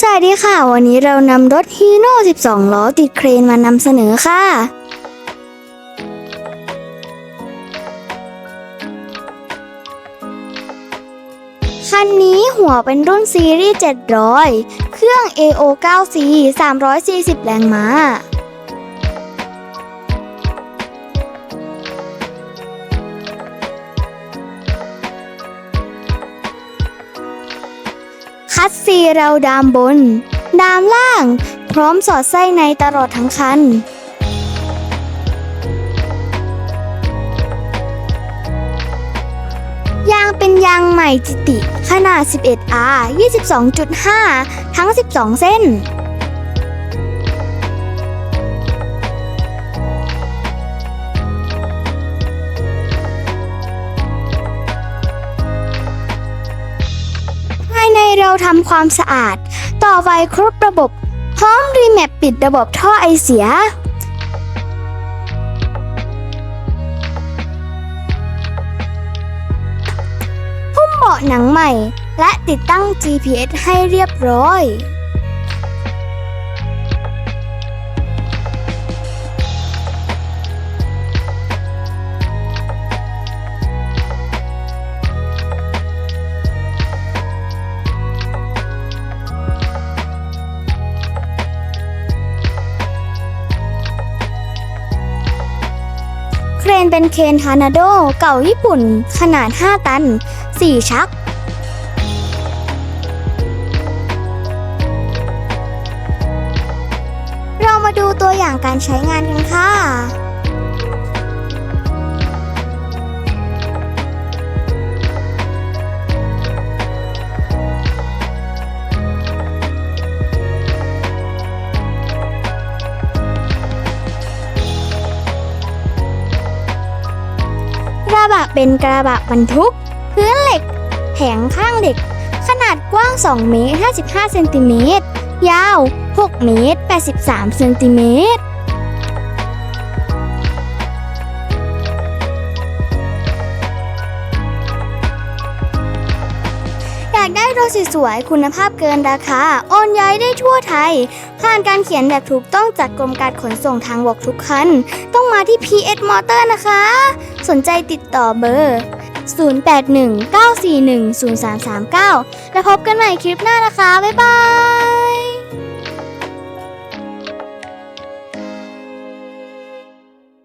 สวัสดีค่ะ วันนี้เรานำรถฮีโน่12 ล้อติดเครนมานำเสนอค่ะ คันนี้หัวเป็นรุ่นซีรีส์ 700 เครื่อง AO 9C 340 แรงม้า ดซีเราดามบน ดามล่าง พร้อมสอดไส้ในตลอดทั้งคัน ยางเป็นยางใหม่จิติ ขนาด 11R 22.5 ทั้ง 12 เส้น เราทำความสะอาด ต่อไฟครบระบบพร้อมรีแมปปิดระบบท่อไอเสีย หุ้มเบาะหนังใหม่ และติดตั้ง GPS ให้เรียบร้อย นเป็นเคนฮานาโดเก่าญี่ปุ่น ขนาด 5 ตัน 4 ชัก เรามาดูตัวอย่างการใช้งานกันค่ะ เป็นกระบะบรรทุก พื้นเหล็ก แผงข้างเหล็ก ขนาดกว้าง 2 เมตร 55 เซนติเมตร ยาว 6 เมตร 83 เซนติเมตร สวยๆ คุณภาพเกินราคา โอนย้ายได้ทั่วไทย ผ่านการเขียนแบบถูกต้องจากกรมการขนส่งทางบกทุกคัน ต้องมาที่ PS Motor นะคะ สนใจติดต่อเบอร์ 0819410339 แล้วพบกันใหม่คลิปหน้านะคะ บ๊ายบาย